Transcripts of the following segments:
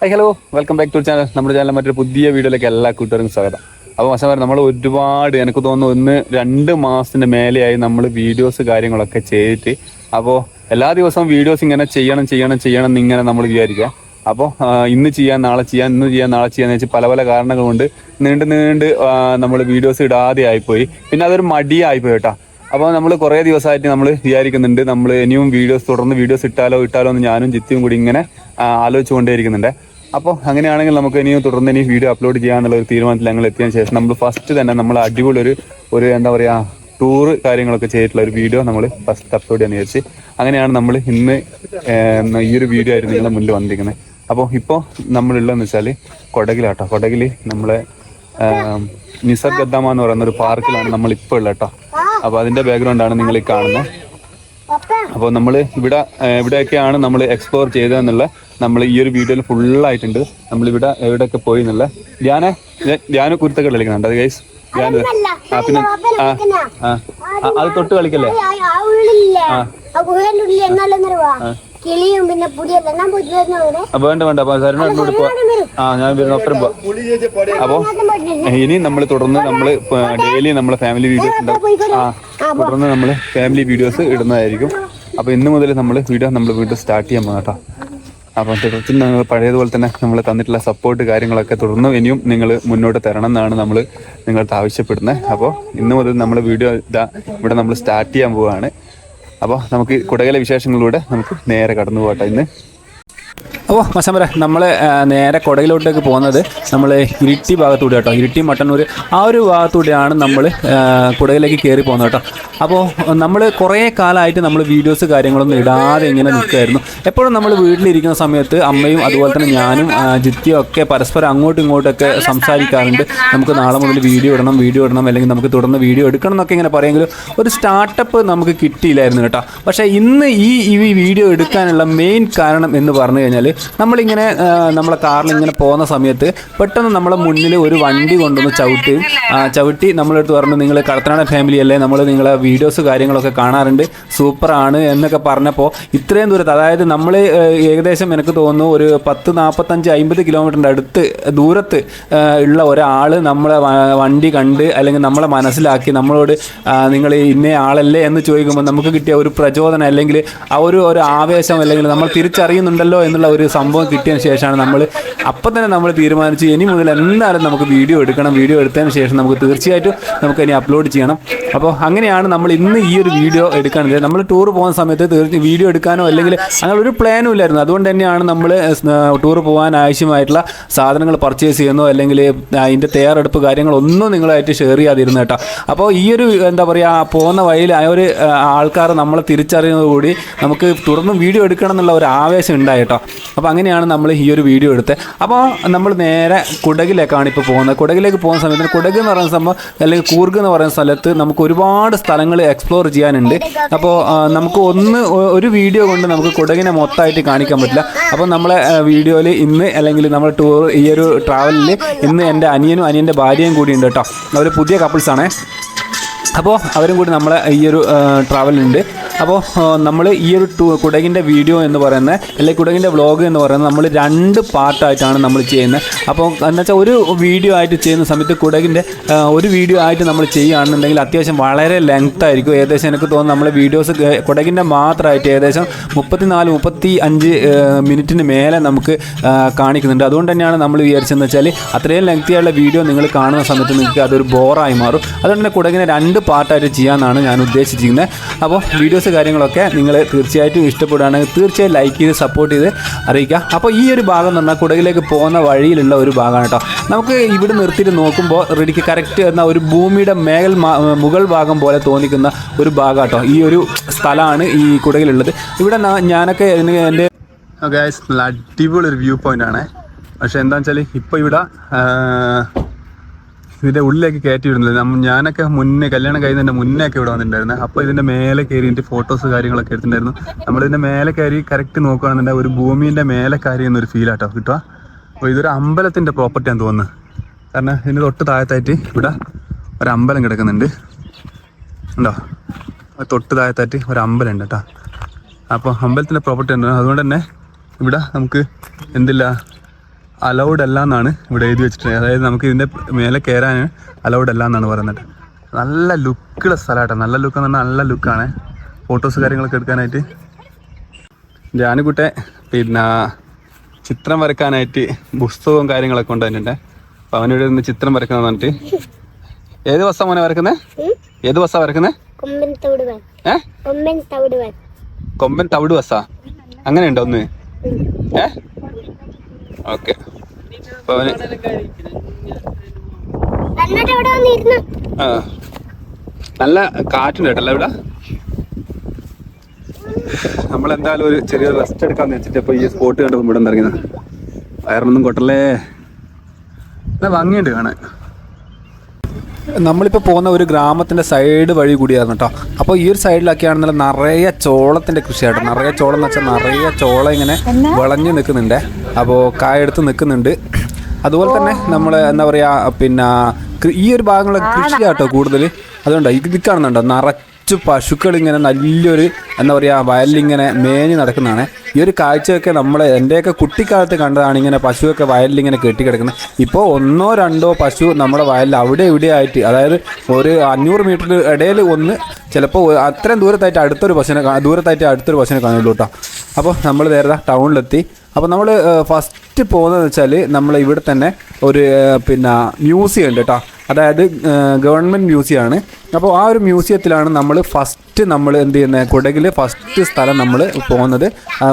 Hi hello welcome back to channel നമ്മുടെ channel മറ്റൊരു പുതിയ വീഡിയോയിലേക്ക് എല്ലാ കൂട്ടുകാർക്കും സ്വാഗതം. അപ്പോൾ മച്ചാൻ നമ്മൾ ഒരുപാട് എനിക്ക് തോന്നുന്നു ഒന്ന് രണ്ട് മാസത്തിന്റെ മേലെയായി നമ്മൾ വീഡിയോസ് കാര്യങ്ങളൊക്കെ ചെയ്തിട്ട്. അപ്പോൾ എല്ലാ ദിവസവും വീഡിയോസ് ഇങ്ങനെ ചെയ്യണം ചെയ്യണം ചെയ്യണം എന്നിങ്ങനെ നമ്മൾ വിചാരിക്കുക. അപ്പോൾ ഇന്ന് ചെയ്യാൻ നാളെ ചെയ്യാൻ ഇന്ന് ചെയ്യാൻ നാളെ ചെയ്യാന്ന് വെച്ച് പല പല കാരണങ്ങൾ കൊണ്ട് നീണ്ട് നീണ്ട് നമ്മൾ വീഡിയോസ് ഇടാതെ ആയിപ്പോയി. പിന്നെ അതൊരു മടിയായിപ്പോയി കേട്ടോ. അപ്പോൾ നമ്മൾ കുറേ ദിവസമായിട്ട് നമ്മൾ വിചാരിക്കുന്നുണ്ട്. നമ്മൾ ഇനിയും വീഡിയോസ് തുടർന്ന് വീഡിയോസ് ഇട്ടാലോ ഇട്ടാലോ എന്ന് ഞാനും ജിത്തിയും കൂടി ഇങ്ങനെ ആലോചിച്ചുകൊണ്ടേയിരിക്കുന്നുണ്ട്. അപ്പോൾ അങ്ങനെയാണെങ്കിൽ നമുക്ക് ഇനിയും തുടർന്ന് ഇനി വീഡിയോ അപ്ലോഡ് ചെയ്യാന്നുള്ള ഒരു തീരുമാനത്തിൽ ഞങ്ങൾ എത്തിയതിനു ശേഷം നമ്മൾ ഫസ്റ്റ് തന്നെ നമ്മൾ അടിപൊളി ഒരു ഒരു എന്താ പറയുക ടൂറ് കാര്യങ്ങളൊക്കെ ചെയ്തിട്ടുള്ള ഒരു വീഡിയോ നമ്മൾ ഫസ്റ്റ് അപ്ലോഡ് ചെയ്യാൻ വിചാരിച്ച് അങ്ങനെയാണ് നമ്മൾ ഇന്ന് ഈ ഒരു വീഡിയോ ആയിരുന്നു നിങ്ങളുടെ മുന്നിൽ വന്നിരിക്കുന്നത്. അപ്പോൾ ഇപ്പോൾ നമ്മളുള്ളതെന്ന് വെച്ചാൽ കൊടകിലാട്ടോ. കൊടകിൽ നമ്മളെ നിസർഗദ്ദാമ നിസർഗ് ഗദ്ദാമ എന്ന് പറയുന്ന ഒരു പാർക്കിലാണ് നമ്മൾ ഇപ്പോൾ ഉള്ളത് കേട്ടോ അപ്പോൾ അതിന്റെ ബാക്ക്ഗ്രൗണ്ടാണ് നിങ്ങൾ ഈ കാണുന്നത് അപ്പോൾ നമ്മൾ ഇവിടെ എവിടെയൊക്കെയാണ് ഇവിടെയൊക്കെയാണ് നമ്മൾ എക്സ്പ്ലോർ ചെയ്തതെന്നുള്ള നമ്മൾ ഈ ഒരു വീഡിയോയിൽ ഫുള്ളായിട്ടുണ്ട് നമ്മൾ ഇവിടെ എവിടെയൊക്കെ പോയി എന്നുള്ള ധ്യാന ധ്യാന കുരുത്തൊക്കെ കളിക്കുന്നുണ്ട്. അത് ഗൈസ് ധ്യാന ആ പിന്നെ ആ ആ അത് തൊട്ട് കളിക്കല്ലേ? ഞാൻ ആ, വേണ്ട വേണ്ട. അപ്പൊ സരണ ആ ഞാൻ വരുന്ന അപ്പോ ഇനി നമ്മൾ തുടർന്ന് നമ്മൾ ഡെയിലി നമ്മളെ ഫാമിലി വീഡിയോസ് ഉണ്ടാവും. ആ തുടർന്ന് നമ്മൾ ഫാമിലി വീഡിയോസ് ഇടുന്നതായിരിക്കും. അപ്പൊ ഇന്ന് മുതൽ നമ്മൾ വീഡിയോ നമ്മൾ വീണ്ടും സ്റ്റാർട്ട് ചെയ്യാൻ പോകും കേട്ടോ. അപ്പൊ തുടർന്ന് നിങ്ങൾ പഴയതുപോലെ തന്നെ നമ്മൾ തന്നിട്ടുള്ള സപ്പോർട്ട് കാര്യങ്ങളൊക്കെ തുടർന്ന് ഇനിയും നിങ്ങൾ മുന്നോട്ട് തരണം എന്നാണ് നമ്മൾ നിങ്ങളടുത്ത് ആവശ്യപ്പെടുന്നത്. അപ്പോൾ ഇന്ന് മുതൽ നമ്മൾ വീഡിയോ ഇതാ ഇവിടെ നമ്മൾ സ്റ്റാർട്ട് ചെയ്യാൻ പോവുകയാണ് അപ്പോൾ നമുക്ക് കുടകലെ വിശേഷങ്ങളിലൂടെ നമുക്ക് നേരെ കടന്നു പോകട്ടെ ഇന്ന്. അപ്പോൾ മസമര നമ്മൾ നേരെ കൊടകിലോട്ടേക്ക് പോകുന്നത് നമ്മൾ ഇരിട്ടി ഭാഗത്തൂടെ കേട്ടോ ഇരിട്ടി മട്ടന്നൂർ ആ ഒരു ഭാഗത്തൂടെയാണ് നമ്മൾ കുടകിലേക്ക് കയറി പോകുന്നത് കേട്ടോ അപ്പോൾ നമ്മൾ കുറേ കാലമായിട്ട് നമ്മൾ വീഡിയോസ് കാര്യങ്ങളൊന്നും ഇടാതെ ഇങ്ങനെ നിൽക്കുമായിരുന്നു എപ്പോഴും നമ്മൾ വീട്ടിലിരിക്കുന്ന സമയത്ത് അമ്മയും അതുപോലെ തന്നെ ഞാനും ജിത്തിയും ഒക്കെ പരസ്പരം അങ്ങോട്ടും ഇങ്ങോട്ടൊക്കെ സംസാരിക്കാറുണ്ട്. നമുക്ക് നാളെ മുതൽ വീഡിയോ ഇടണം വീഡിയോ ഇടണം അല്ലെങ്കിൽ നമുക്ക് തുടർന്ന് വീഡിയോ എടുക്കണം എന്നൊക്കെ ഇങ്ങനെ പറയുമെങ്കിലും ഒരു സ്റ്റാർട്ടപ്പ് നമുക്ക് കിട്ടിയില്ലായിരുന്നു കേട്ടോ. പക്ഷേ ഇന്ന് ഈ ഈ വീഡിയോ എടുക്കാനുള്ള മെയിൻ കാരണം എന്ന് പറഞ്ഞു കഴിഞ്ഞാൽ നമ്മളിങ്ങനെ നമ്മളെ കാറിൽ ഇങ്ങനെ പോകുന്ന സമയത്ത് പെട്ടെന്ന് നമ്മളെ മുന്നിൽ ഒരു വണ്ടി കൊണ്ടുവന്ന് ചവിട്ടി ചവിട്ടി നമ്മളെടുത്ത് പറഞ്ഞു നിങ്ങൾ കടത്തനാട് ഫാമിലി അല്ലേ? നമ്മൾ നിങ്ങളെ വീഡിയോസ് കാര്യങ്ങളൊക്കെ കാണാറുണ്ട്. സൂപ്പറാണ് എന്നൊക്കെ പറഞ്ഞപ്പോൾ ഇത്രയും ദൂരത്ത് അതായത് നമ്മൾ ഏകദേശം എനിക്ക് തോന്നുന്നു ഒരു പത്ത് നാൽപ്പത്തഞ്ച് അമ്പത് കിലോമീറ്ററിന്റെ അടുത്ത് ദൂരത്ത് ഉള്ള ഒരാൾ നമ്മളെ വണ്ടി കണ്ട് അല്ലെങ്കിൽ നമ്മളെ മനസ്സിലാക്കി നമ്മളോട് നിങ്ങൾ ഇന്ന ആളല്ലേ? എന്ന് ചോദിക്കുമ്പോൾ നമുക്ക് കിട്ടിയ ഒരു പ്രചോദനം അല്ലെങ്കിൽ ആ ഒരു ഒരു ആവേശം അല്ലെങ്കിൽ നമ്മൾ തിരിച്ചറിയുന്നുണ്ടല്ലോ എന്നുള്ള ഒരു സംഭവം കിട്ടിയതിന് ശേഷമാണ് നമ്മൾ അപ്പം തന്നെ നമ്മൾ തീരുമാനിച്ച് ഇനി മുതൽ എന്തായാലും നമുക്ക് വീഡിയോ എടുക്കണം. വീഡിയോ എടുത്തതിന് ശേഷം നമുക്ക് തീർച്ചയായിട്ടും നമുക്ക് ഇനി അപ്ലോഡ് ചെയ്യണം. അപ്പോൾ അങ്ങനെയാണ് നമ്മൾ ഇന്ന് ഈ ഒരു വീഡിയോ എടുക്കുന്നത്. നമ്മൾ ടൂർ പോകുന്ന സമയത്ത് തീർച്ച വീഡിയോ എടുക്കാനോ അല്ലെങ്കിൽ അങ്ങനെ ഒരു പ്ലാനും ഇല്ലായിരുന്നു. അതുകൊണ്ട് തന്നെയാണ് നമ്മൾ ടൂർ പോകാൻ ആവശ്യമായിട്ടുള്ള സാധനങ്ങൾ പർച്ചേസ് ചെയ്യുന്നോ അല്ലെങ്കിൽ അതിന്റെ തയ്യാറെടുപ്പ് കാര്യങ്ങളൊന്നും നിങ്ങളായിട്ട് ഷെയർ ചെയ്യാതിരുന്നു കേട്ടോ. അപ്പോൾ ഈ ഒരു എന്താ പറയുക പോകുന്ന വഴിയിൽ ആ ഒരു ആൾക്കാർ നമ്മളെ തിരിച്ചറിയുന്നതുകൂടി നമുക്ക് തുടർന്നും വീഡിയോ എടുക്കണം എന്നുള്ള ഒരു ആവേശം ഉണ്ടായി കേട്ടോ. അപ്പോൾ അങ്ങനെയാണ് നമ്മൾ ഈ ഒരു വീഡിയോ എടുത്തത് അപ്പോൾ നമ്മൾ നേരെ കുടകിലേക്കാണ് ഇപ്പോൾ പോകുന്നത്. കുടകിലേക്ക് പോകുന്ന സമയത്ത് കുടക് എന്ന് പറയുന്ന സംഭവം അല്ലെങ്കിൽ കൂർഗ് എന്ന് പറയുന്ന സ്ഥലത്ത് നമുക്ക് ഒരുപാട് സ്ഥലങ്ങൾ എക്സ്പ്ലോർ ചെയ്യാനുണ്ട്. അപ്പോൾ നമുക്ക് ഒന്ന് ഒരു വീഡിയോ കൊണ്ട് നമുക്ക് കുടകിനെ മൊത്തമായിട്ട് കാണിക്കാൻ പറ്റില്ല. അപ്പോൾ നമ്മളെ വീഡിയോയിൽ ഇന്ന് അല്ലെങ്കിൽ നമ്മൾ ടൂർ ഈ ഒരു ട്രാവലിൽ ഇന്ന് എന്റെ അനിയനും അനിയന്റെ ഭാര്യയും കൂടി ഉണ്ട് കേട്ടോ. അവർ പുതിയ കപ്പിൾസാണേ അപ്പോൾ അവരും കൂടി നമ്മളെ ഈ ഒരു ട്രാവലുണ്ട് അപ്പോൾ നമ്മൾ ഈ ഒരു ടൂ കുടകിന്റെ വീഡിയോ എന്ന് പറയുന്നത് അല്ലെങ്കിൽ കുടകിന്റെ വ്ളോഗ് എന്ന് പറയുന്നത് നമ്മൾ രണ്ട് പാർട്ടായിട്ടാണ് നമ്മൾ ചെയ്യുന്നത്. അപ്പോൾ എന്ന് വെച്ചാൽ ഒരു വീഡിയോ ആയിട്ട് ചെയ്യുന്ന സമയത്ത് കുടകിന്റെ ഒരു വീഡിയോ ആയിട്ട് നമ്മൾ ചെയ്യുകയാണെന്നുണ്ടെങ്കിൽ അത്യാവശ്യം വളരെ ലെങ്ത് ആയിരിക്കും. ഏകദേശം എനിക്ക് തോന്നുന്നു നമ്മൾ വീഡിയോസ് കുടകിന്റെ മാത്രമായിട്ട് ഏകദേശം മുപ്പത്തിനാല് മുപ്പത്തി അഞ്ച് മിനിറ്റിന് മേലെ നമുക്ക് കാണിക്കുന്നുണ്ട്. അതുകൊണ്ട് തന്നെയാണ് നമ്മൾ വിചാരിച്ചതെന്ന് വെച്ചാൽ അത്രയും ലെങ്തിയുള്ള വീഡിയോ നിങ്ങൾ കാണുന്ന സമയത്ത് നിങ്ങൾക്ക് അതൊരു ബോറായി മാറും. അതുകൊണ്ട് തന്നെ കുടകിനെ രണ്ട് പാർട്ടായിട്ട് ചെയ്യാമെന്നാണ് ഞാൻ ഉദ്ദേശിച്ചിരിക്കുന്നത്. അപ്പോൾ വീഡിയോസ് കാര്യങ്ങളൊക്കെ നിങ്ങൾ തീർച്ചയായിട്ടും ഇഷ്ടപ്പെടുകയാണെങ്കിൽ തീർച്ചയായും ലൈക്ക് ചെയ്ത് സപ്പോർട്ട് ചെയ്ത് അറിയിക്കുക. അപ്പോൾ ഈ ഒരു ഭാഗം എന്ന് പറഞ്ഞാൽ കുടകിലേക്ക് പോകുന്ന വഴിയിലുള്ള ഒരു ഭാഗമാണ് കേട്ടോ. നമുക്ക് ഇവിടെ നിർത്തിയിട്ട് നോക്കുമ്പോൾ റെഡിക്ക് കറക്റ്റ് എന്ന ഒരു ഭൂമിയുടെ മേൽ മുകൾ ഭാഗം പോലെ തോന്നിക്കുന്ന ഒരു ഭാഗം കേട്ടോ. ഈ ഒരു സ്ഥലമാണ് ഈ കുടകിലുള്ളത്. ഇവിടെ ഞാനൊക്കെ എന്റെ നല്ല അടിപൊളി ഒരു വ്യൂ പോയിന്റ് ആണ്. പക്ഷേ എന്താണെന്ന് വെച്ചാൽ ഇപ്പോൾ ഇവിടെ ഇതിന്റെ ഉള്ളിലേക്ക് കയറ്റി വിടുന്നില്ല ഞാനൊക്കെ മുന്നേ കല്യാണം കഴിയുന്നതിന്റെ മുന്നേ ഒക്കെ ഇവിടെ വന്നിട്ടുണ്ടായിരുന്നു. അപ്പോൾ ഇതിന്റെ മേലെ കയറി എന്റെ ഫോട്ടോസ് കാര്യങ്ങളൊക്കെ എടുത്തിട്ടുണ്ടായിരുന്നു. നമ്മളിതിന്റെ മേലെ കയറി കറക്റ്റ് നോക്കുകയാണെന്നുണ്ടെങ്കിൽ ഒരു ഭൂമിന്റെ മേലെ കയറി എന്നൊരു ഫീൽ ആട്ടോ. കിട്ടുക അപ്പോൾ ഇതൊരു അമ്പലത്തിന്റെ പ്രോപ്പർട്ടി ആണ് തോന്നുന്നു. കാരണം ഇതിന് തൊട്ട് താഴത്തായിട്ട് ഇവിടെ ഒരു അമ്പലം കിടക്കുന്നുണ്ട്. ഉണ്ടോ? തൊട്ട് താഴത്തായിട്ട് ഒരു അമ്പലം ഉണ്ട് കേട്ടോ. അപ്പോൾ അമ്പലത്തിന്റെ പ്രോപ്പർട്ടി ഉണ്ട് അതുകൊണ്ട് തന്നെ ഇവിടെ നമുക്ക് എന്തില്ല അലൗഡ് അല്ല എന്നാണ് ഇവിടെ എഴുതി വെച്ചിട്ടുള്ളത്. അതായത് നമുക്ക് ഇതിന്റെ മേലെ കയറാൻ അലൗഡ് അല്ല എന്നാണ് പറയുന്നത്. നല്ല ലുക്കുള്ള സ്ഥലമാട്ടോ നല്ല ലുക്ക് എന്ന് പറഞ്ഞാൽ നല്ല ലുക്കാണ് ഫോട്ടോസ് കാര്യങ്ങളൊക്കെ എടുക്കാനായിട്ട്. ജാനുകുട്ടെ പിന്നെ ചിത്രം വരക്കാനായിട്ട് പുസ്തകവും കാര്യങ്ങളൊക്കെ കൊണ്ടുവന്നിട്ടുണ്ട്. അപ്പോൾ അവനോട് നിന്ന് ചിത്രം വരക്കാൻ പറഞ്ഞിട്ട്. ഏത് ബസ്സാണ് മോനെ വരക്കുന്നത് ഏത് ബസ്സാ വരക്കുന്നത് കൊമ്പൻ തവിട് ബസ്സാ? അങ്ങനെയുണ്ടോ ഒന്ന്? ഏ? ഓക്കെ. അവന് ആ. നല്ല കാറ്റുണ്ട് കേട്ടല്ലോ ഇവിടെ? നമ്മളെന്തായാലും ഒരു ചെറിയ റെസ്റ്റ് എടുക്കാന്ന് വെച്ചിട്ട് ഇപ്പൊ ഈ സ്പോട്ട് കണ്ടപ്പോൾ ഇവിടെ ഇറങ്ങിയത് വയറൊന്നും കൊട്ടല്ലേ? നല്ല ഭംഗിയുണ്ട് കാണാൻ. നമ്മളിപ്പോൾ പോകുന്ന ഒരു ഗ്രാമത്തിന്റെ സൈഡ് വഴി കൂടിയായിരുന്നു കേട്ടോ അപ്പോൾ ഈ ഒരു സൈഡിലൊക്കെയാണെന്നുള്ള നിറയെ ചോളത്തിന്റെ കൃഷിയായിട്ട് നിറയെ ചോളം എന്ന് വെച്ചാൽ നിറയെ ചോളം ഇങ്ങനെ വിളഞ്ഞു നിൽക്കുന്നുണ്ട്. അപ്പോൾ കായെടുത്ത് നിൽക്കുന്നുണ്ട്. അതുപോലെ തന്നെ നമ്മൾ എന്താ പറയുക പിന്നെ ഈ ഒരു ഭാഗങ്ങളൊക്കെ കൃഷിയാട്ടോ കൂടുതൽ അതുകൊണ്ട് ഇത് കാണുന്നുണ്ടോ? നിറച്ച് പശുക്കൾ ഇങ്ങനെ നല്ലൊരു എന്താ പറയുക വയലിലിങ്ങനെ മേഞ്ഞ് നടക്കുന്നതാണ്. ഈ ഒരു കാഴ്ചയൊക്കെ നമ്മൾ എന്റെയൊക്കെ കുട്ടിക്കാലത്ത് കണ്ടതാണ് ഇങ്ങനെ പശുവൊക്കെ വയലിലിങ്ങനെ കെട്ടിക്കിടക്കുന്നത് ഇപ്പോൾ ഒന്നോ രണ്ടോ പശു നമ്മുടെ വയലിൽ അവിടെ ഇവിടെ ആയിട്ട് അതായത് ഒരു അഞ്ഞൂറ് മീറ്റർ ഇടയിൽ ഒന്ന് ചിലപ്പോൾ അത്രയും ദൂരത്തായിട്ട് അടുത്തൊരു പശുവിനെ ദൂരത്തായിട്ട് അടുത്തൊരു പശുവിനെ കാണുള്ളൂ കേട്ടോ. അപ്പോൾ നമ്മൾ നേരെ ടൗണിലെത്തി. അപ്പോൾ നമ്മൾ ഫസ്റ്റ് പോകുന്നതെന്ന് വെച്ചാൽ നമ്മൾ ഇവിടെ തന്നെ ഒരു പിന്നെ മ്യൂസിയം ഉണ്ട് കേട്ടോ. അതായത് ഗവൺമെന്റ് മ്യൂസിയമാണ് അപ്പോൾ ആ ഒരു മ്യൂസിയത്തിലാണ് നമ്മൾ ഫസ്റ്റ് നമ്മൾ എന്ത് ചെയ്യുന്നത് കുടകിൽ ഫസ്റ്റ് സ്ഥലം നമ്മൾ പോകുന്നത്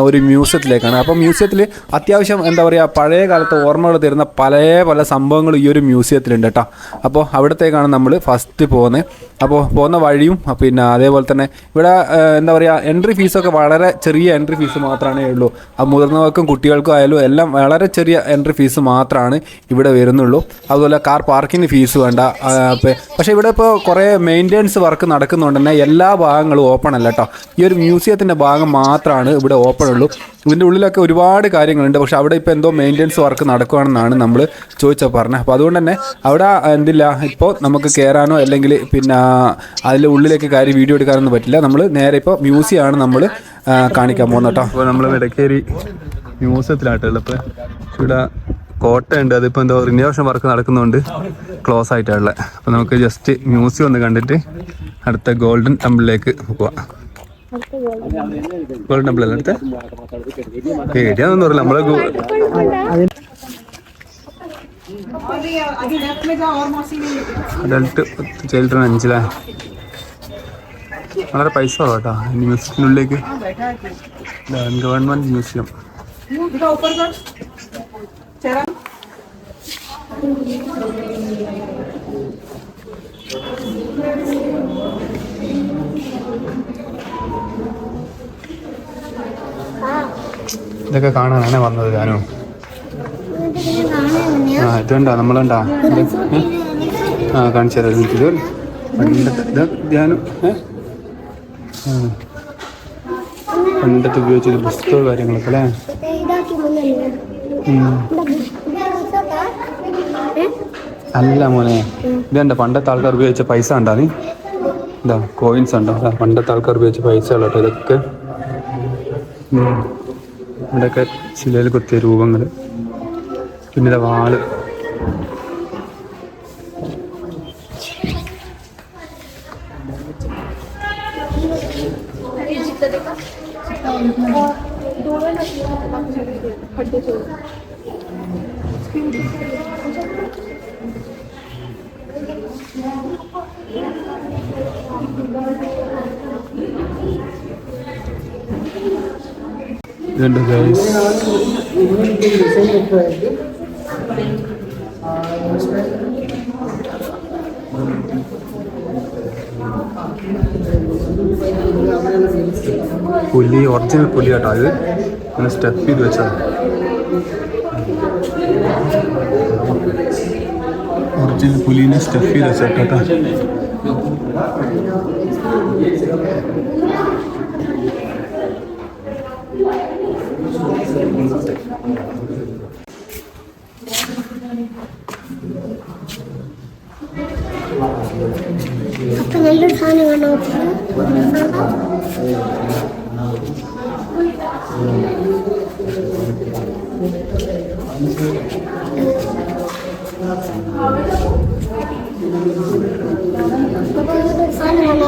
ഒരു മ്യൂസിയത്തിലേക്കാണ്. അപ്പോൾ മ്യൂസിയത്തിൽ അത്യാവശ്യം എന്താ പറയുക പഴയ കാലത്തെ ഓർമ്മകൾ തരുന്ന പല പല സംഭവങ്ങൾ ഈ ഒരു മ്യൂസിയത്തിലുണ്ട് കേട്ടോ അപ്പോൾ അവിടത്തേക്കാണ് നമ്മൾ ഫസ്റ്റ് പോകുന്നത് അപ്പോൾ പോകുന്ന വഴിയും പിന്നെ അതേപോലെ തന്നെ ഇവിടെ എന്താ പറയുക എൻട്രി ഫീസൊക്കെ വളരെ ചെറിയ എൻട്രി ഫീസ് മാത്രമേ ഉള്ളൂ. ആ മുതിർന്നവർക്കും കുട്ടികൾക്കും ആയാലും എല്ലാം വളരെ ചെറിയ എൻട്രി ഫീസ് മാത്രമാണ് ഇവിടെ വരുന്നുള്ളൂ. അതുപോലെ കാർ പാർക്കിംഗ് ഫീസ് വേണ്ട പക്ഷേ ഇവിടെ ഇപ്പോൾ കുറേ മെയിന്റെനൻസ് വർക്ക് നടക്കുന്നുണ്ട് തന്നെ എല്ലാ ഭാഗങ്ങളും ഓപ്പൺ അല്ല കേട്ടോ ഈ ഒരു മ്യൂസിയത്തിന്റെ ഭാഗം മാത്രമാണ് ഇവിടെ ഓപ്പൺ ഉള്ളൂ. ഇതിന്റെ ഉള്ളിലൊക്കെ ഒരുപാട് കാര്യങ്ങളുണ്ട്. പക്ഷെ അവിടെ ഇപ്പോൾ എന്തോ മെയിന്റെനൻസ് വർക്ക് നടക്കുകയാണെന്നാണ് നമ്മൾ ചോദിച്ചാൽ പറഞ്ഞത്. അപ്പോൾ അതുകൊണ്ട് തന്നെ അവിടെ എന്തില്ല? ഇപ്പോൾ നമുക്ക് കയറാനോ അല്ലെങ്കിൽ പിന്നെ അതിന്റെ ഉള്ളിലേക്ക് കയറി വീഡിയോ എടുക്കാനൊന്നും പറ്റില്ല. നമ്മൾ നേരെ ഇപ്പോൾ മ്യൂസിയമാണ് നമ്മൾ കാണിക്കാൻ പോകുന്നത് കേട്ടോ അപ്പോൾ നമ്മൾ ഇടക്കേരി മ്യൂസിയത്തിലായിട്ടുള്ളത് ഇപ്പോൾ ഇവിടെ കോട്ടയുണ്ട്. അതിപ്പോൾ എന്തോ റിനോവേഷൻ വർക്ക് നടക്കുന്നുണ്ട്. ക്ലോസ് ആയിട്ടുള്ളത് അപ്പോൾ നമുക്ക് ജസ്റ്റ് മ്യൂസിയം ഒന്ന് കണ്ടിട്ട് അടുത്ത ഗോൾഡൻ ടെമ്പിളിലേക്ക് പോവാം. ഗോൾഡൻ ടെമ്പിൾ അല്ലേ അടുത്ത? പേടിയാന്നൊന്നും പറയില്ല നമ്മളെ അഡൽട്ട് ചിൽഡ്രൻ അഞ്ചിലാ. വളരെ പൈസ കേട്ടോ. മ്യൂസിയത്തിനുള്ളിലേക്ക് ഗവൺമെന്റ് മ്യൂസിയം ഇതൊക്കെ കാണാനാണ് വന്നത് ഞാനും. ആ ഇതുണ്ടാ? നമ്മളുണ്ടാ? ആ കാണിച്ചു തരാം. ഇത് പണ്ടത്തെ. പണ്ടത്തെ ഉപയോഗിച്ചത് പുസ്തകവും കാര്യങ്ങളൊക്കെ അല്ലേ. അല്ല മോനെ. ഇതെന്താ പണ്ടത്തെ ആൾക്കാർ ഉപയോഗിച്ച പൈസ ഉണ്ടാ നീ? ഇതാ കോയിൻസ് ഉണ്ടോ അതാ പണ്ടത്തെ ആൾക്കാർ ഉപയോഗിച്ച പൈസ ഉള്ളട്ടോ ഇതൊക്കെ. ഇവിടെയൊക്കെ ശിലയിൽ കുത്തിയ രൂപങ്ങൾ. പിന്നെ വാൾ. ഇതുണ്ട് ഗൈസ് പുലി ഒറിജിനൽ പുലി കേട്ടോ അത്. അങ്ങനെ സ്റ്റെപ്പ് ചെയ്ത് വെച്ചത്. ഒറിജിനൽ പുലിനെ സ്റ്റെപ്പ് ചെയ്ത് വെച്ചത്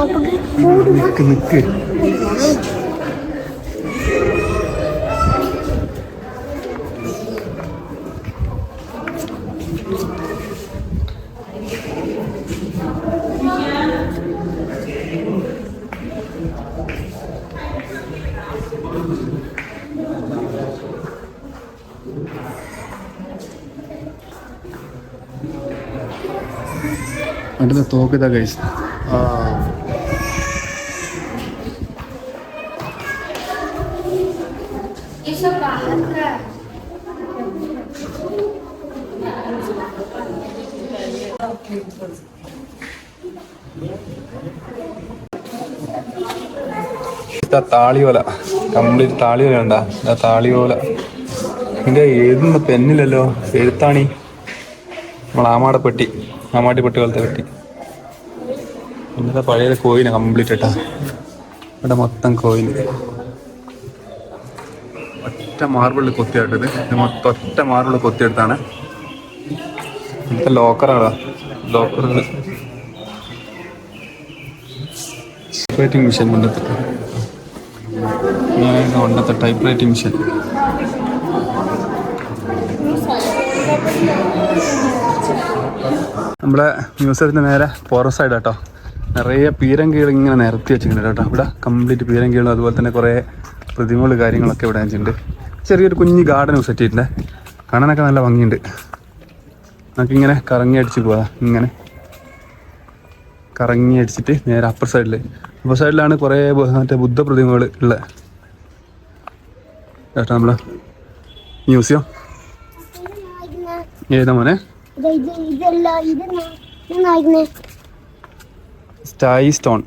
നിക്ക്. നിക്ക് അടുത്ത തോക്കിതാ കഴിച്ചു ഇതാ താളിയോല. കംപ്ലീറ്റ് താളിയോല ഇതാ താളിയോല. ഇതിന്റെ എഴുതുന്ന പെന്നില്ലല്ലോ? എഴുത്താണി നമ്മൾ ആമാടെ പെട്ടി. ആമാടി പെട്ടി പോലത്തെ പെട്ടി. ഇന്നത്തെ പഴയ കോയിന് കംപ്ലീറ്റ് ഇട്ടാ ഇവിടെ മൊത്തം കോയിന്. ഒറ്റ മാർബിളിൽ കൊത്തിയെടുത്തത്. ഇത് മൊത്തം ഒറ്റ മാർബിളിൽ കൊത്തിയെടുത്താണ്. ലോക്കറാണ് ലോക്കറുകൾ ടൈപ്പ് മെഷീൻ മുന്നത്തെ ഞാൻ കൊണ്ടത്തെ. ടൈപ്പ് റൈറ്റിംഗ് മെഷീൻ നമ്മുടെ മ്യൂസിയത്തിന് നേരെ പുറ സൈഡ് കേട്ടോ നിറയെ പീരങ്കികൾ ഇങ്ങനെ നിരത്തി വെച്ചിട്ടുണ്ട് കേട്ടോ. ഇവിടെ കംപ്ലീറ്റ് പീരങ്കികളും അതുപോലെ തന്നെ കുറേ പ്രതിമകൾ കാര്യങ്ങളൊക്കെ ഇവിടെ വെച്ചിട്ടുണ്ട്. ചെറിയൊരു കുഞ്ഞ് ഗാർഡൻ സെറ്റ് ചെയ്തിട്ടുണ്ട്. കാണാനൊക്കെ നല്ല ഭംഗിയുണ്ട്. നമുക്കിങ്ങനെ കറങ്ങി അടിച്ച് പോവാം. ഇങ്ങനെ കറങ്ങി അടിച്ചിട്ട് നേരെ അപ്പർ സൈഡിൽ അപ്പർ സൈഡിലാണ് കുറേ മറ്റേ ബുദ്ധ പ്രതിമകൾ ഉള്ളത് ചേട്ടാ നമ്മളെ മ്യൂസിയം. ഏതാ മോനെ? സ്റ്റായി സ്റ്റോൺ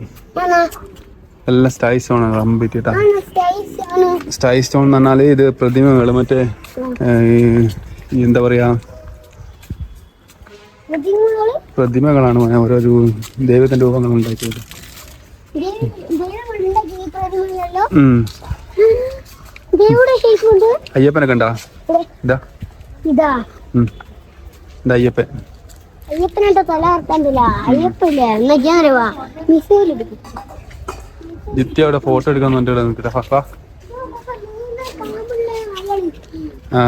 എല്ലാം സ്റ്റൈ സ്റ്റോൺ ആണ് കംപ്ലീറ്റ് സ്റ്റൈ സ്റ്റോൺ എന്ന് പറഞ്ഞാൽ ഇത് പ്രതിമകൾ മറ്റേ എന്താ പറയാ? പ്രതിമകളാണ് ഓരോ ദൈവത്തിന്റെ രൂപങ്ങൾ ഉണ്ടാക്കിയത്. അയ്യപ്പനെ കണ്ടാ? ഇതാ. ഇതാ. അയ്യപ്പൻ. അയ്യപ്പനായിട്ട് തല ഇറക്കാണ്ടില്ല അയ്യപ്പില്ല? എന്നാ ഞാൻ മിസൈൽ എടുക്കും. ജിത്തി അവിടെ ഫോട്ടോ എടുക്കാൻ വേണ്ടി നിൽക്കട്ടെ ഫഫ? ആ.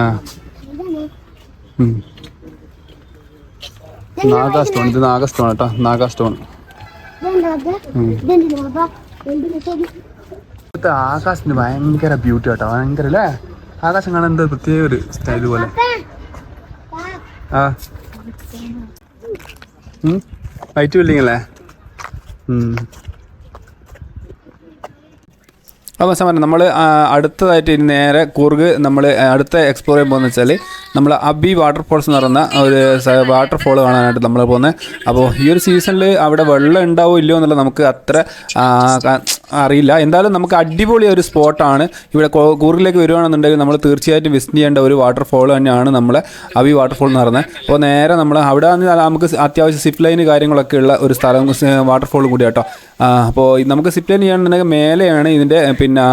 നാഗാസ്റ്റോൺ നാഗ സ്റ്റോൺ ഇത് നാഗ സ്റ്റോൺ കേട്ടോ നാഗാസ്റ്റോൺ സ്റ്റോൺ. ഇവിടുത്തെ ഭയങ്കര ബ്യൂട്ടി കേട്ടോ ഭയങ്കര അല്ലേ? ആകാശം കാണാൻ എന്താ പ്രത്യേക ഒരു സ്റ്റൈൽ പോലെ. ആ. വൈറ്റ് ബിൽഡിംഗ് അല്ലേ. അപ്പോൾ സമരം നമ്മൾ അടുത്തതായിട്ട് ഇനി നേരെ കൂർഗ് നമ്മൾ അടുത്ത എക്സ്പ്ലോർ ചെയ്യാൻ പോകുന്നത് വെച്ചാൽ നമ്മൾ അബി വാട്ടർഫോൾസ് എന്ന് പറയുന്ന ഒരു വാട്ടർഫോൾ കാണാനായിട്ട് നമ്മൾ പോകുന്നത് അപ്പോൾ ഈ ഒരു സീസണിൽ അവിടെ വെള്ളം ഉണ്ടാവോ ഇല്ലയോ എന്നുള്ളത് നമുക്ക് അത്ര അറിയില്ല. എന്തായാലും നമുക്ക് അടിപൊളി ഒരു സ്പോട്ടാണ്. ഇവിടെ കൂറിലേക്ക് വരുവാണെന്നുണ്ടെങ്കിൽ നമ്മൾ തീർച്ചയായിട്ടും വിസിറ്റ് ചെയ്യേണ്ട ഒരു വാട്ടർഫോൾ തന്നെയാണ് നമ്മളെ അബി വാട്ടർഫോൾ എന്ന് പറയുന്നത്. അപ്പോൾ നേരെ നമ്മൾ അവിടെ നമുക്ക് അത്യാവശ്യം സിപ്പ് ലൈന് കാര്യങ്ങളൊക്കെ ഉള്ള ഒരു സ്ഥലം വാട്ടർഫോൾ കൂടി കേട്ടോ. അപ്പോൾ നമുക്ക് സിപ്പ് ലൈൻ ചെയ്യണമെന്നുണ്ടെങ്കിൽ മേലെയാണ് ഇതിന്റെ പിന്നെ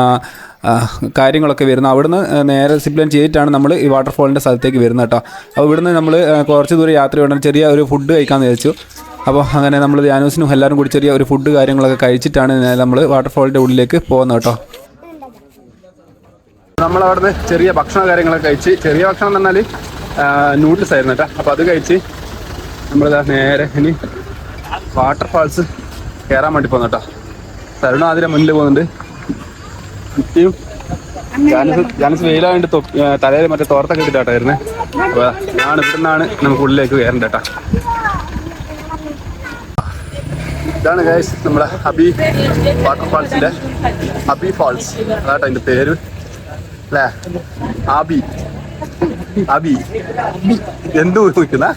കാര്യങ്ങളൊക്കെ വരുന്നത്. അവിടുന്ന് നേരെ സിപ്ലൈൻ ലൈൻ ചെയ്തിട്ടാണ് നമ്മൾ ഈ വാട്ടർഫോളിന്റെ സ്ഥലത്തേക്ക് വരുന്നത് കേട്ടോ. അപ്പോൾ ഇവിടുന്ന് നമ്മൾ കുറച്ച് ദൂരം യാത്ര വേണം ചെറിയ ഒരു ഫുഡ് കഴിക്കാമെന്ന് വിചാരിച്ചു. അപ്പോൾ അങ്ങനെ നമ്മൾ ജാനൂസിനും എല്ലാവരും കൂടി ചെറിയ ഒരു ഫുഡ് കാര്യങ്ങളൊക്കെ കഴിച്ചിട്ടാണ് നമ്മൾ വാട്ടർഫോളിന്റെ ഉള്ളിലേക്ക് പോകുന്നത് കേട്ടോ. നമ്മളവിടുന്ന് ചെറിയ ഭക്ഷണ കാര്യങ്ങളൊക്കെ കഴിച്ച് ചെറിയ ഭക്ഷണം എന്ന് പറഞ്ഞാൽ നൂഡിൽസ് ആയിരുന്നു കേട്ടോ. അപ്പോൾ അത് കഴിച്ച് നമ്മളിതാ നേരെ ഇനി വാട്ടർഫാൾസ് കയറാൻ വേണ്ടി പോകുന്നു കേട്ടോ. തരുണാതിരെ മുന്നിൽ പോകുന്നുണ്ട്. കുട്ടിയും ജാനസ് ജാനസ് വെയിലായിട്ട് തലയിൽ മറ്റേ തോർത്തൊക്കെ ഇട്ടിട്ടാട്ടോ വരുന്നത് അപ്പോൾ ഞാൻ നിന്നാണ് നമുക്ക് ഉള്ളിലേക്ക് കയറേണ്ട കേട്ടാ. ഇതാണ് ഗൈസ് നമ്മുടെ അബി വാട്ടർഫാൾസിന്റെ അബി ഫാൾസ് അതാട്ടോ അതിന്റെ പേര്. അല്ലേ? ആബി അബി. എന്തു നിൽക്കുന്ന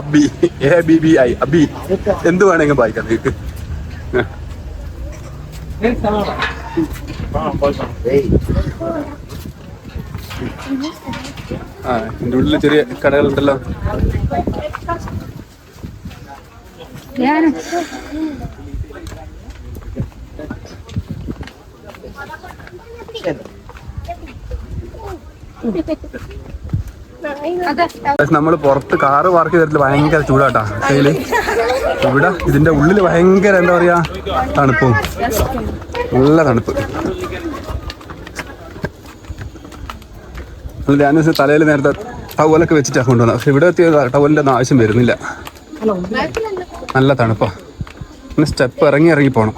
Abi. A B B I Abi. എന്ത് വേണമെങ്കിലും വായിക്കാം നിങ്ങൾക്ക് ആ എന്റെ ഉള്ളിൽ ചെറിയ കടകളുണ്ടല്ലോ. നമ്മൾ പുറത്ത് കാറ് പാർക്ക് ചെയ്തിട്ട് ഭയങ്കര ചൂടാട്ടാ. ഇവിടെ ഇതിന്റെ ഉള്ളിൽ ഭയങ്കര എന്താ പറയാ തണുപ്പും. നല്ല തണുപ്പ്. ഞാൻ തലയിൽ നേരത്തെ ടവലൊക്കെ വെച്ചിട്ടാണ് കൊണ്ടുവന്നത്. പക്ഷെ ഇവിടെ എത്തിയ ടവലിന്റെ ഒന്നും ആവശ്യം വരുന്നില്ല. നല്ല തണുപ്പാ. പിന്നെ സ്റ്റെപ്പ് ഇറങ്ങി ഇറങ്ങി പോകണം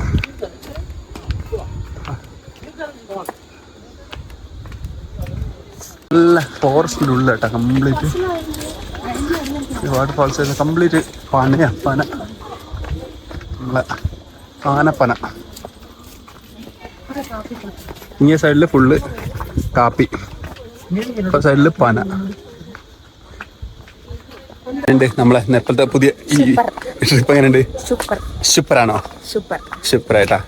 നല്ല ഫോറസ്റ്റിന്റെ ഉള്ളിൽ കേട്ടോ കംപ്ലീറ്റ് വാട്ടർ ഫാൾസ് കംപ്ലീറ്റ് പനയാ പന. നമ്മളെ ആനപ്പന. ഇങ്ങേ സൈഡിൽ ഫുള്ള് കാപ്പി. ഇപ്പൊ സൈഡിൽ പന. ഉണ്ട് നമ്മളെ നേരത്തെ പുതിയ ഈ ട്രിപ്പ് എങ്ങനെയുണ്ട്? സൂപ്പർ. സൂപ്പറാണോ? സൂപ്പറായിട്ടാ.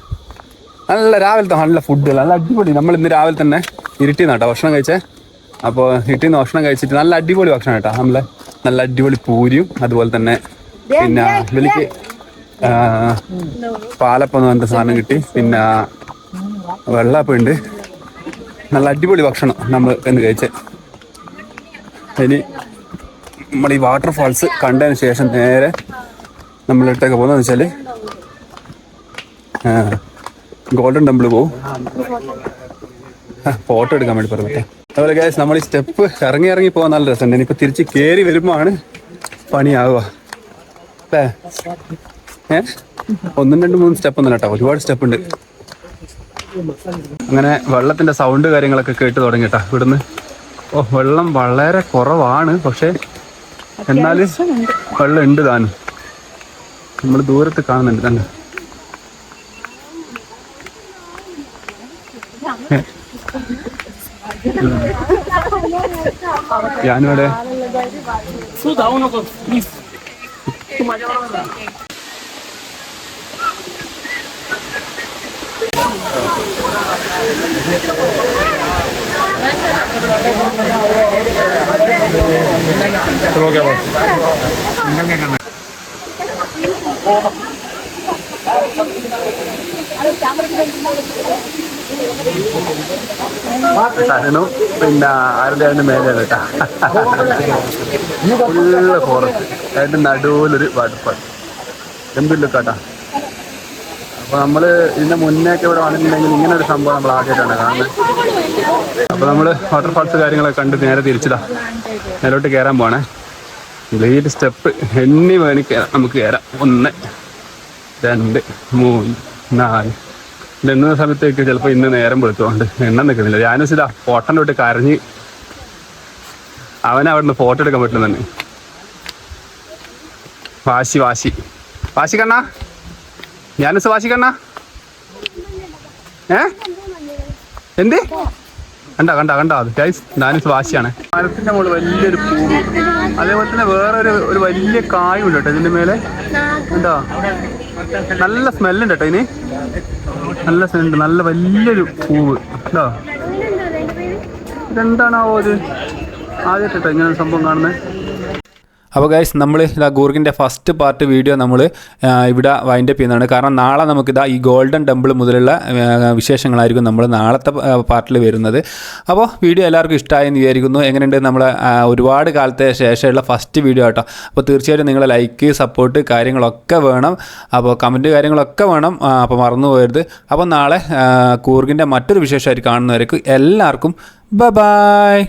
നല്ല രാവിലത്തെ നല്ല ഫുഡ് നല്ല അടിപൊളി. നമ്മൾ ഇന്ന് രാവിലെ തന്നെ ഇരുട്ടിന്ന് കേട്ടോ ഭക്ഷണം കഴിച്ചേ. അപ്പോൾ ഇരുട്ടിന്ന് ഭക്ഷണം കഴിച്ചിട്ട് നല്ല അടിപൊളി ഭക്ഷണം കേട്ടോ. നമ്മളെ നല്ല അടിപൊളി പൂരിയും അതുപോലെ തന്നെ പിന്നെ വലിക്ക് പാലപ്പം എന്ന് പറഞ്ഞ സാധനം കിട്ടി. പിന്നെ വെള്ളപ്പം നല്ല അടിപൊളി ഭക്ഷണം നമ്മൾ എന്ന് കഴിച്ച്. ഇനി നമ്മൾ ഈ വാട്ടർഫാൾസ് കണ്ടതിന് ശേഷം നേരെ നമ്മളടുത്തേക്ക് പോകുന്നതെന്ന് വെച്ചാൽ ഗോൾഡൻ ടെമ്പിൾ പോവും. ഫോട്ടോ എടുക്കാൻ വേണ്ടി പറഞ്ഞു അതുപോലെ ഗ്യാസ് നമ്മൾ ഈ സ്റ്റെപ്പ് ഇറങ്ങി ഇറങ്ങി പോകാൻ നല്ല രസമുണ്ട്. ഇനിയിപ്പോൾ തിരിച്ച് കയറി വരുമ്പോഴാണ് പണിയാവുക. അല്ലേ? ഏ? ഒന്നും രണ്ട് മൂന്ന് സ്റ്റെപ്പ് ഒന്നും കേട്ടോ. ഒരുപാട് സ്റ്റെപ്പ് ഉണ്ട്. അങ്ങനെ വെള്ളത്തിന്റെ സൗണ്ട് കാര്യങ്ങളൊക്കെ കേട്ട് തുടങ്ങിട്ടാ ഇവിടുന്ന്. ഓ വെള്ളം വളരെ കുറവാണ് പക്ഷെ എന്നാലും വെള്ളം ഉണ്ട് താനും. നമ്മൾ ദൂരത്ത് കാണുന്നുണ്ട് തന്നെ ഞാനിവിടെ സഹനും പിന്നെ ആരുടെ അതിന്റെ മേലെയാണ് കേട്ടാ. ഫുള്ള് ഫോറസ്റ്റ് അതിന്റെ നടുവിലൊരു വാട്ടർഫാൾ എന്തില്ല കേട്ടാ? അപ്പൊ നമ്മൾ ഇതിന്റെ മുന്നേക്ക് ഇവിടെ വന്നിട്ടുണ്ടെങ്കിൽ ഇങ്ങനെ ഒരു സംഭവം നമ്മൾ ആദ്യമായിട്ടാണ് കാണുന്നത്. അപ്പൊ നമ്മൾ വാട്ടർഫാൾസ് കാര്യങ്ങളൊക്കെ കണ്ട് നേരെ തിരിച്ചതാ. നേരോട്ട് കയറാൻ പോണേ ലേറ്റ് സ്റ്റെപ്പ് എണ്ണി വേണി കയറാം നമുക്ക് കയറാം ഒന്ന് രണ്ട് മൂന്ന് നാല്. എണ്ണുന്ന സമയത്തേക്ക് ചിലപ്പോൾ ഇന്ന് നേരം വെളുത്തുകൊണ്ട് എണ്ണം നിൽക്കുന്നില്ല. ഞാനിതാ ഫോട്ടോന്റെ തൊട്ട് കരഞ്ഞ് അവൻ അവിടെ നിന്ന് ഫോട്ടോ എടുക്കാൻ പറ്റുന്നുണ്ട്. വാശി വാശി. വാശി കണ്ണാ. ഞാനിസ് വാശി കണ്ണാ ഏ? എന്ത്? കണ്ട കണ്ട കണ്ട അത്? ഗൈസ് ഞാൻ വാശിയാണ് മരത്തിന്റെ മുകളിൽ വലിയൊരു പൂവ് അതേപോലെ തന്നെ വേറെ ഒരു ഒരു വലിയ കായും ഉണ്ട് കേട്ടോ ഇതിന്റെ മേലെ. എന്താ നല്ല സ്മെല്ലുണ്ട് കേട്ടോ ഇനി നല്ല സ്മെല്ലുണ്ട്. നല്ല വലിയൊരു പൂവ്. കേട്ടോ ഇതെന്താണാവോ ഇത്? ആദ്യമായിട്ടോ ഇങ്ങനെ സംഭവം കാണുന്നത്. അപ്പോൾ ഗൈസ് നമ്മൾ ഇതാ ഗൂർഗിന്റെ ഫസ്റ്റ് പാർട്ട് വീഡിയോ നമ്മൾ ഇവിടെ വൈൻഡപ്പ് ചെയ്യുന്നതാണ്. കാരണം നാളെ നമുക്കിതാ ഈ ഗോൾഡൻ ടെമ്പിൾ മുതലുള്ള വിശേഷങ്ങളായിരിക്കും നമ്മൾ നാളത്തെ പാർട്ടിൽ വരുന്നത്. അപ്പോൾ വീഡിയോ എല്ലാവർക്കും ഇഷ്ടമായെന്ന് വിചാരിക്കുന്നു. എങ്ങനെയുണ്ട് നമ്മൾ ഒരുപാട് കാലത്തെ ശേഷമുള്ള ഫസ്റ്റ് വീഡിയോ കേട്ടോ അപ്പോൾ തീർച്ചയായിട്ടും നിങ്ങളെ ലൈക്ക് സപ്പോർട്ട് കാര്യങ്ങളൊക്കെ വേണം. അപ്പോൾ കമന്റ് കാര്യങ്ങളൊക്കെ വേണം. അപ്പോൾ മറന്നു പോകരുത്. അപ്പോൾ നാളെ കൂർഗിന്റെ മറ്റൊരു വിശേഷമായിട്ട് കാണുന്നവർക്ക് എല്ലാവർക്കും ബ ബായ്